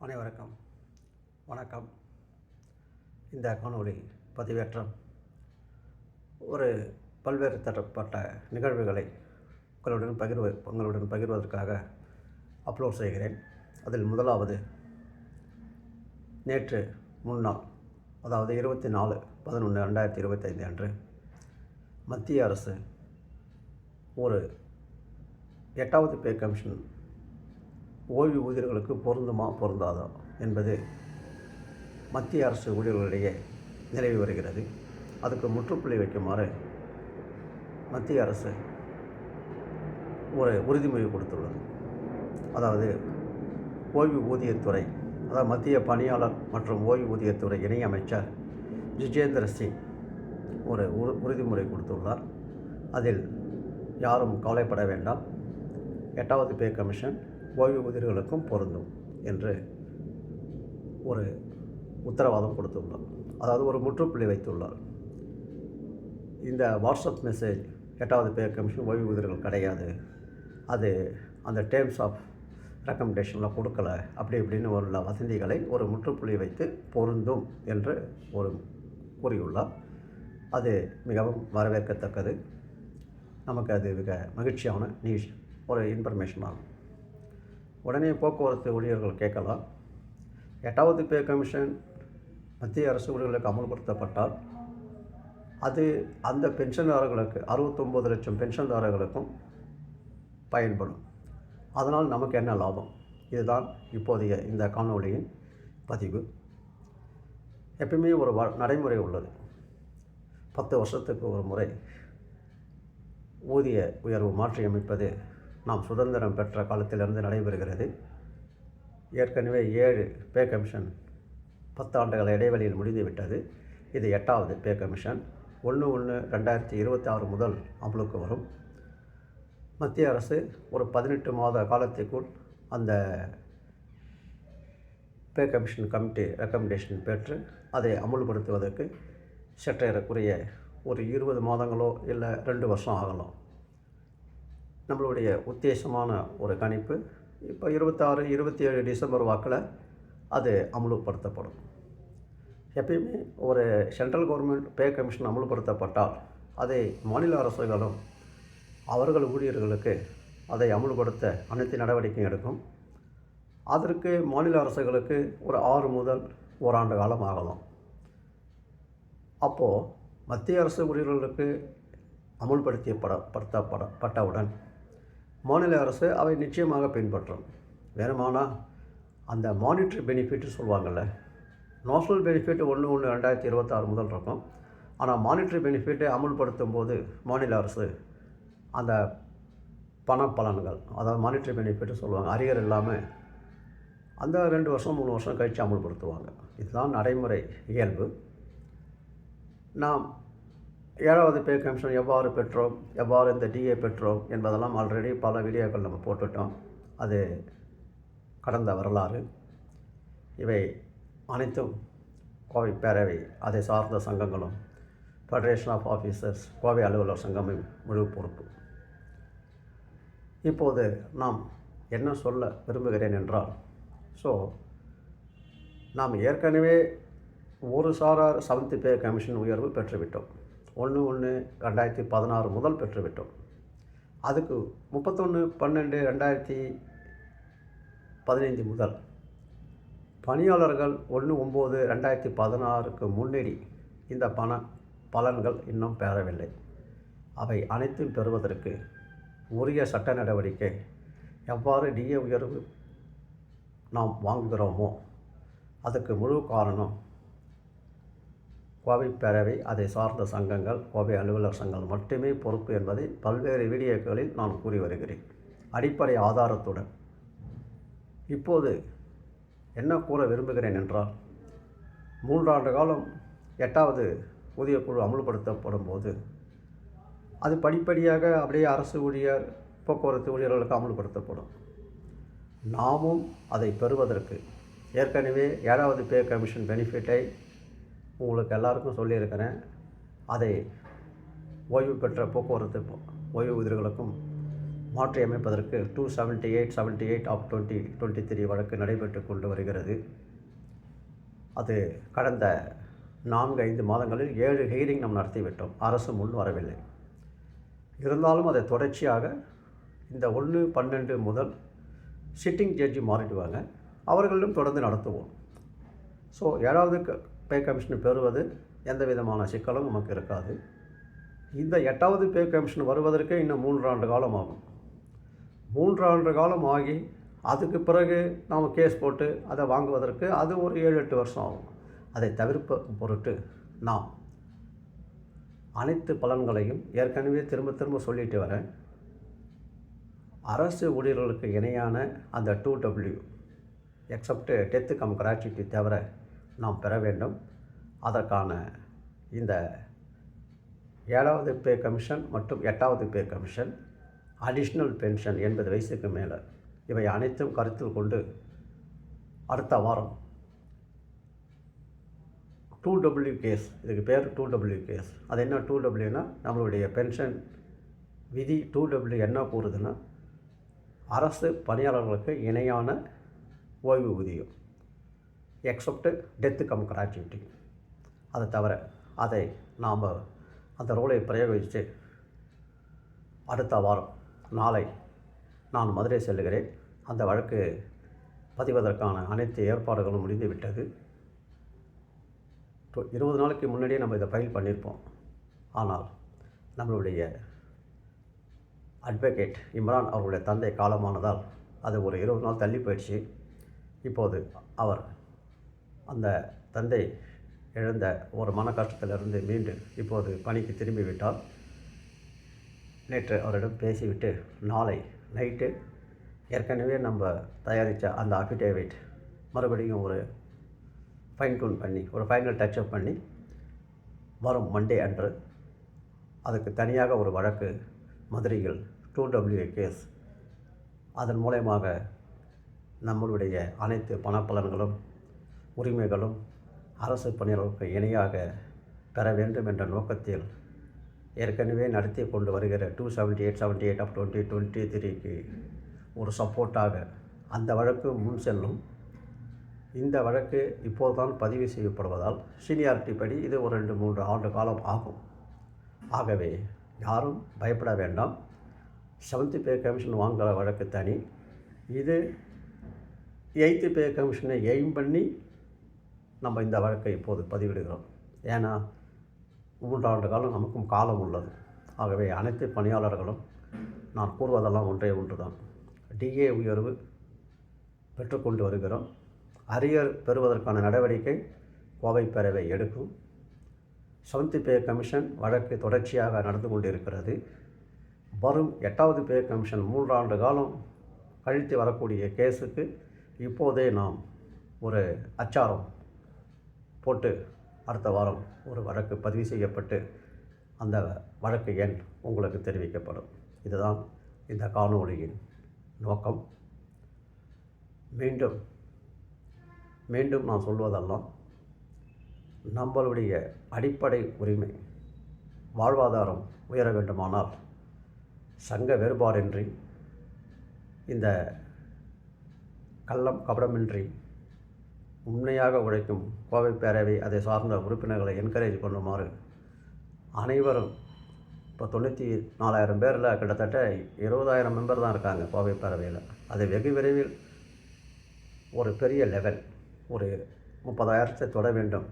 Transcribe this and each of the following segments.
அனைவருக்கும் வணக்கம். இந்த காணொளி பதிவேற்றம் ஒரு பல்வேறு தரப்பட்ட நிகழ்வுகளை உங்களுடன் பகிர்வு உங்களுடன் பகிர்வதற்காக அப்லோட் செய்கிறேன். அதில் முதலாவது நேற்று முன்னாள் அதாவது இருபத்தி நாலு பதினொன்று ரெண்டாயிரத்தி இருபத்தைந்து அன்று மத்திய அரசு ஒரு எட்டாவது பே கமிஷன் ஓய்வு ஊதியர்களுக்கு பொருந்துமா பொருந்தாதா என்பது மத்திய அரசு ஊழியர்களிடையே நிலவி வருகிறது. அதுக்கு முற்றுப்புள்ளி வைக்குமாறு மத்திய அரசு ஒரு உறுதிமொழி கொடுத்துள்ளது. அதாவது ஓய்வு ஊதியத்துறை அதாவது மத்திய பணியாளர் மற்றும் ஓய்வூதியத்துறை இணையமைச்சர் ஜிஜேந்திர சிங் ஒரு உறு உறுதிமொழி கொடுத்துள்ளார். அதில் யாரும் கவலைப்பட வேண்டாம். எட்டாவது பே கமிஷன் ஓய்வூதியர்களுக்கும் பொருந்தும் என்று ஒரு உத்தரவாதம் கொடுத்துள்ளார். அதாவது ஒரு முற்றுப்புள்ளி வைத்துள்ளார். இந்த வாட்ஸ்அப் மெசேஜ் எட்டாவது பே கமிஷன் ஓய்வூதியர்கள் கிடையாது. அது அந்த டேர்ம்ஸ் ஆஃப் ரெக்கமெண்டேஷனில் கொடுக்கல. அப்படி இப்படின்னு உள்ள வசதிகளை ஒரு முற்றுப்புள்ளி வைத்து பொருந்தும் என்று ஒரு கூறியுள்ளார். அது மிகவும் வரவேற்கத்தக்கது. நமக்கு அது மிக மகிழ்ச்சியான நியூஸ் ஒரு இன்ஃபர்மேஷன் ஆகும். உடனே போக்குவரத்து ஊழியர்கள் கேட்கலாம். எட்டாவது பே கமிஷன் மத்திய அரசு ஊழியர்களுக்கு அமல்படுத்தப்பட்டால் அது அந்த பென்ஷன்தாரர்களுக்கு அறுபத்தொம்போது லட்சம் பென்ஷன்தாரர்களுக்கும் பயன்படும். அதனால் நமக்கு என்ன லாபம்? இதுதான் இப்போதைய இந்த காணொளியின் பதிவு. எப்பயுமே ஒரு வ நடைமுறை உள்ளது. பத்து வருஷத்துக்கு ஒரு முறை ஊதிய உயர்வு மாற்றியமைப்பது நாம் சுதந்திரம் பெற்ற காலத்திலிருந்து நடைபெறுகிறது. ஏற்கனவே ஏழு பே கமிஷன் பத்தாண்டுகள் இடைவெளியில் முடிந்துவிட்டது. இது எட்டாவது பே கமிஷன். ஒன்று ஒன்று ரெண்டாயிரத்தி இருபத்தி ஆறு முதல் அமலுக்கு வரும். மத்திய அரசு ஒரு பதினெட்டு மாத காலத்திற்குள் அந்த பே கமிஷன் கமிட்டி ரெக்கமெண்டேஷன் பெற்று அதை அமுல்படுத்துவதற்கு சற்றேறக்குரிய ஒரு இருபது மாதங்களோ இல்லை ரெண்டு வருஷம் ஆகலாம். நம்மளுடைய உத்தேசமான ஒரு கணிப்பு. இப்போ இருபத்தாறு இருபத்தி ஏழு டிசம்பர் வாக்கில் அது அமுல்படுத்தப்படும். எப்பயுமே ஒரு சென்ட்ரல் கவர்மெண்ட் பே கமிஷன் அமுல்படுத்தப்பட்டால் அதை மாநில அரசுகளும் அவர்கள் ஊழியர்களுக்கு அதை அமுல்படுத்த அனைத்து நடவடிக்கையும் எடுக்கும். அதற்கு மாநில அரசுகளுக்கு ஒரு ஆறு முதல் ஓராண்டு காலம் ஆகலாம். அப்போது மத்திய அரசு ஊழியர்களுக்கு அமுல்படுத்தியப்பட படுத்தப்பட பட்டவுடன் மாநில அரசு அவை நிச்சயமாக பின்பற்றும். வேணுமானா அந்த மானிட்ரி பெனிஃபிட்டு சொல்லுவாங்கள்ல நேஷ்னல் பெனிஃபிட் ஒன்று ஒன்று ரெண்டாயிரத்தி இருபத்தாறு முதல் இருக்கும். ஆனால் மானிட்ரி பெனிஃபிட்டை அமுல்படுத்தும் போது மாநில அரசு அந்த பண பலன்கள் அதாவது மானிட்ரி பெனிஃபிட் சொல்லுவாங்க அரியர் இல்லாமல் அந்த ரெண்டு வருஷம் மூணு வருஷம் கழித்து அமுல்படுத்துவாங்க. இதுதான் நடைமுறை இயல்பு. நாம் ஏழாவது பே கமிஷன் எவ்வாறு பெற்றோம் எவ்வாறு இந்த டிஏ பெற்றோம் என்பதெல்லாம் ஆல்ரெடி பல வீடியோக்கள் நம்ம போட்டுவிட்டோம் அது கடந்த வரலாறு. இவை அனைத்தும் கோவை பேரவை அதை சார்ந்த சங்கங்களும் ஃபெடரேஷன் ஆஃப் ஆஃபீஸர்ஸ் கோவை அலுவலர் சங்கமும் முழு பொறுப்பு. இப்போது நாம் என்ன சொல்ல விரும்புகிறேன் என்றால் ஸோ நாம் ஏற்கனவே ஒரு சாரார் செவன்த் பே கமிஷன் உயர்வு பெற்றுவிட்டோம். ஒன்று ஒன்று ரெண்டாயிரத்தி பதினாறு முதல் பெற்றுவிட்டோம். அதுக்கு முப்பத்தொன்று பன்னெண்டு ரெண்டாயிரத்தி பதினைந்து முதல் பணியாளர்கள் ஒன்று ஒம்பது ரெண்டாயிரத்தி பதினாறுக்கு முன்னேறி இந்த பண பலன்கள் இன்னும் பெறவில்லை. அவை அனைத்தும் பெறுவதற்கு உரிய சட்ட நடவடிக்கை எவ்வாறு டிஏ உயர்வு நாம் வாங்குகிறோமோ அதுக்கு முழு காரணம் கோவை பேரவை அதை சார்ந்த சங்கங்கள் கோவை அலுவலர் சங்கங்கள் மட்டுமே பொறுப்பு என்பதை பல்வேறு வீடியோக்களில் நான் கூறி வருகிறேன். அடிப்படை ஆதாரத்துடன். இப்போது என்ன கூற விரும்புகிறேன் என்றால் மூன்றாண்டு காலம் எட்டாவது ஊதியக்குழு அமல்படுத்தப்படும் போது அது படிப்படியாக அப்படியே அரசு ஊழியர் போக்குவரத்து ஊழியர்களுக்கு அமல்படுத்தப்படும். நாமும் அதை பெறுவதற்கு ஏற்கனவே ஏழாவது பே கமிஷன் பெனிஃபிட்டை உங்களுக்கு எல்லாருக்கும் சொல்லியிருக்கிறேன். அதை ஓய்வு பெற்ற போக்குவரத்து ஓய்வூதியர்களுக்கும் மாற்றி அமைப்பதற்கு two seventy eight seventy eight of twenty twenty three வழக்கு நடைபெற்று கொண்டு வருகிறது. அது கடந்த நான்கு ஐந்து மாதங்களில் ஏழு ஹெய்ரிங் நாம் நடத்திவிட்டோம். அரசு முன் வரவில்லை. இருந்தாலும் அதை தொடர்ச்சியாக இந்த ஒன்று பன்னெண்டு முதல் சிட்டிங் ஜட்ஜி மாறிடுவாங்க. அவர்களிடம் தொடர்ந்து நடத்துவோம். ஸோ ஏழாவது பே கமிஷன் பெறுவது எந்த விதமான சிக்கலும் நமக்கு இருக்காது. இந்த எட்டாவது பே கமிஷன் வருவதற்கு இன்னும் மூன்றாண்டு காலம் ஆகும். மூன்றாண்டு காலம் ஆகி அதுக்கு பிறகு நாம் கேஸ் போட்டு அதை வாங்குவதற்கு அது ஒரு ஏழு எட்டு வருஷம் ஆகும். அதை தவிர்ப்ப பொருட்டு நாம் அனைத்து பலன்களையும் ஏற்கனவே திரும்ப திரும்ப சொல்லிட்டு வரேன். அரசு ஊழியர்களுக்கு இணையான அந்த two W except death cum gratuity தவிர நாம் பெற வேண்டும். அதற்கான இந்த ஏழாவது பே கமிஷன் மற்றும் எட்டாவது பே கமிஷன் அடிஷ்னல் பென்ஷன் எண்பது வயசுக்கு மேலே இவை அனைத்தும் கருத்தில் கொண்டு அடுத்த வாரம் டூ டபிள்யூ கேஸ் இதுக்கு பேர் டூ டபிள்யூ கேஸ் அது என்ன டூ டபிள்யூனா நம்மளுடைய பென்ஷன் விதி டூ டபிள்யூ என்ன கூறுதுன்னா அரசு பணியாளர்களுக்கு இணையான ஓய்வு ஊதியம் எக்ஸப்ட் டெத்து கம் கிராச்சுவிட்டி அதை தவிர அதை நாம் அந்த ரோலை பிரயோகித்து அடுத்த வாரம் நாளை நான் மதுரை செல்லுகிறேன். அந்த வழக்கு பதிவதற்கான அனைத்து ஏற்பாடுகளும் முடிந்துவிட்டது. இப்போ இருபது நாளைக்கு முன்னாடியே நம்ம இதை ஃபைல் பண்ணியிருப்போம். ஆனால் நம்மளுடைய அட்வொகேட் இம்ரான் அவருடைய தந்தை காலமானதால் அது ஒரு இருபது நாள் தள்ளி போயிடுச்சு. இப்போது அவர் அந்த தந்தை இழந்த ஒரு மன கஷ்டத்திலிருந்து மீண்டு இப்போது பணிக்கு திரும்பிவிட்டால் நேற்று அவரிடம் பேசிவிட்டு நாளை நைட்டு ஏற்கனவே நம்ம தயாரித்த அந்த அஃபிடேவிட் மறுபடியும் ஒரு ஃபைன் டூன் பண்ணி ஒரு ஃபைனல் டச்சப் பண்ணி வரும் மண்டே அன்று அதுக்கு தனியாக ஒரு வழக்கு மதுரையில் டூ டபிள்யூ கேஸ் அதன் மூலயமாக நம்மளுடைய அனைத்து பணப்பலன்களும் உரிமைகளும் அரசு பணியாளர்களுக்கு இணையாக பெற வேண்டும் என்ற நோக்கத்தில் ஏற்கனவே நடத்தி கொண்டு வருகிற two seventy eight seventy eight of twenty twenty த்ரீக்கு ஒரு சப்போர்ட்டாக அந்த வழக்கு முன் செல்லும். இந்த வழக்கு இப்போது தான் பதிவு செய்யப்படுவதால் சீனியாரிட்டி படி இது ஒரு ரெண்டு மூன்று ஆண்டு காலம் ஆகும். ஆகவே யாரும் பயப்பட வேண்டாம். செவன்த்து பே கமிஷன் வாங்குகிற வழக்கு தனி. இது எயித்து பே கமிஷனை எய்ம் பண்ணி நம்ம இந்த வழக்கை இப்போது பதிவிடுகிறோம். ஏன்னா மூன்றாண்டு காலம் நமக்கும் காலம் உள்ளது. ஆகவே அனைத்து பணியாளர்களும் நான் கூறுவதெல்லாம் ஒன்றே ஒன்று தான் டிஏ உயர்வு பெற்றுக்கொண்டு வருகிறோம். அரியர் பெறுவதற்கான நடவடிக்கை கோவை பேரவை எடுக்கும். செவன்த்து பே கமிஷன் வழக்கு தொடர்ச்சியாக நடந்து கொண்டிருக்கிறது. வரும் எட்டாவது பே கமிஷன் மூன்றாண்டு காலம் கழித்து வரக்கூடிய கேஸுக்கு இப்போதே நாம் ஒரு அச்சாரம் போட்டு அடுத்த வாரம் ஒரு வழக்கு பதிவு செய்யப்பட்டு அந்த வழக்கு எண் உங்களுக்கு தெரிவிக்கப்படும். இதுதான் இந்த காணொளியின் நோக்கம். மீண்டும் மீண்டும் நான் சொல்வதெல்லாம் நம்மளுடைய அடிப்படை உரிமை வாழ்வாதாரம் உயர வேண்டுமானால் சங்க வேறுபாடின்றி இந்த கள்ளம் கபடமின்றி உண்மையாக உழைக்கும் கோவை பேரவை அதை சார்ந்த உறுப்பினர்களை என்கரேஜ் பண்ணுமாறு அனைவரும் இப்போ தொண்ணூற்றி நாலாயிரம் பேரில் கிட்டத்தட்ட இருபதாயிரம் மெம்பர் தான் இருக்காங்க கோவை பேரவையில். அது வெகு விரைவில் ஒரு பெரிய லெவல் ஒரு முப்பதாயிரத்தை தொட வேண்டும்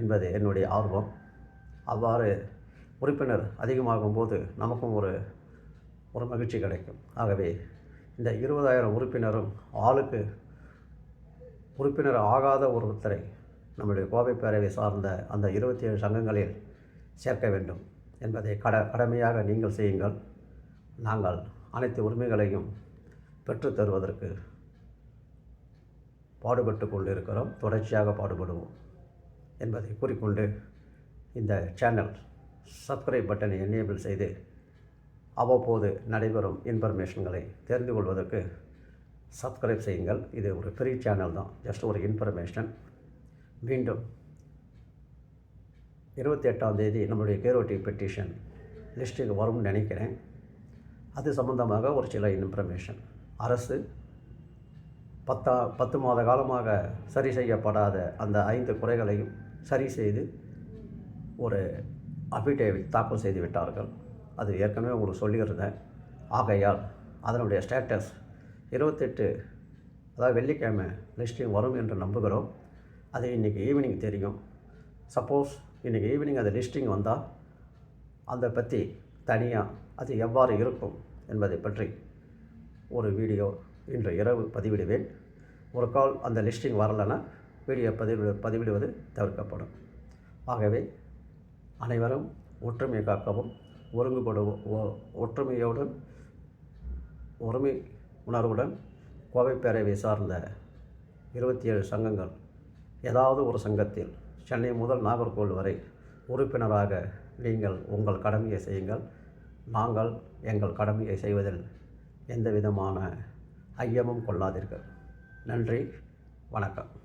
என்பது என்னுடைய ஆர்வம். அவ்வாறு உறுப்பினர் அதிகமாகும் போது நமக்கும் ஒரு ஒரு மகிழ்ச்சி கிடைக்கும். ஆகவே இந்த இருபதாயிரம் உறுப்பினரும் ஆளுக்கு உறுப்பினர் ஆகாத ஒருத்தரை நம்முடைய கோவை பேரவை சார்ந்த அந்த இருபத்தி ஏழு சங்கங்களில் சேர்க்க வேண்டும் என்பதை கட கடமையாக நீங்கள் செய்யுங்கள். நாங்கள் அனைத்து உரிமைகளையும் பெற்றுத்தருவதற்கு பாடுபட்டு கொண்டிருக்கிறோம். தொடர்ச்சியாக பாடுபடுவோம் என்பதை கூறிக்கொண்டு இந்த சேனல் சப்ஸ்கிரைப் பட்டனை என்னேபிள் செய்து அவ்வப்போது நடைபெறும் இன்ஃபர்மேஷன்களை தெரிந்து கொள்வதற்கு சப்ஸ்கிரைப் செய்யுங்கள். இது ஒரு ஃப்ரீ சேனல் தான். ஜஸ்ட் ஒரு இன்ஃபர்மேஷன் மீண்டும் இருபத்தி எட்டாம் தேதி நம்மளுடைய கேரோட்டி பெட்டிஷன் லிஸ்ட்டுக்கு வரும்னு நினைக்கிறேன். அது சம்பந்தமாக ஒரு சில இன்ஃபர்மேஷன் அரசு பத்தா பத்து மாத காலமாக சரி செய்யப்படாத அந்த ஐந்து குறைகளையும் சரி செய்து ஒரு அஃபிடேவிட் தாக்கல் செய்து விட்டார்கள். அது ஏற்கனவே உங்களுக்கு சொல்லியிருந்தேன். ஆகையால் அதனுடைய ஸ்டேட்டஸ் இருபத்தெட்டு அதாவது வெள்ளிக்கிழமை லிஸ்டிங் வரும் என்று நம்புகிறோம். அது இன்றைக்கி ஈவினிங் தெரியும். சப்போஸ் இன்றைக்கி ஈவினிங் அந்த லிஸ்டிங் வந்தால் அதை பற்றி தனியாக அது எவ்வாறு இருக்கும் என்பதை பற்றி ஒரு வீடியோ இன்று இரவு பதிவிடுவேன். ஒரு கால் அந்த லிஸ்டிங் வரலைன்னா வீடியோ பதிவிடு பதிவிடுவது தவிர்க்கப்படும். ஆகவே அனைவரும் ஒற்றுமை காக்கவும் ஒருங்குபடுவோம் ஒ- ஒற்றுமையோடும் ஒருமை உணர்வுடன் கோவை பேரவை சார்ந்த இருபத்தி ஏழு சங்கங்கள் ஏதாவது ஒரு சங்கத்தில் சென்னை முதல் நாகர்கோவில் வரை உறுப்பினராக நீங்கள் உங்கள் கடமையை செய்யுங்கள். நாங்கள் எங்கள் கடமையை செய்வதில் எந்த விதமான ஐயமும் கொள்ளாதீர்கள். நன்றி வணக்கம்.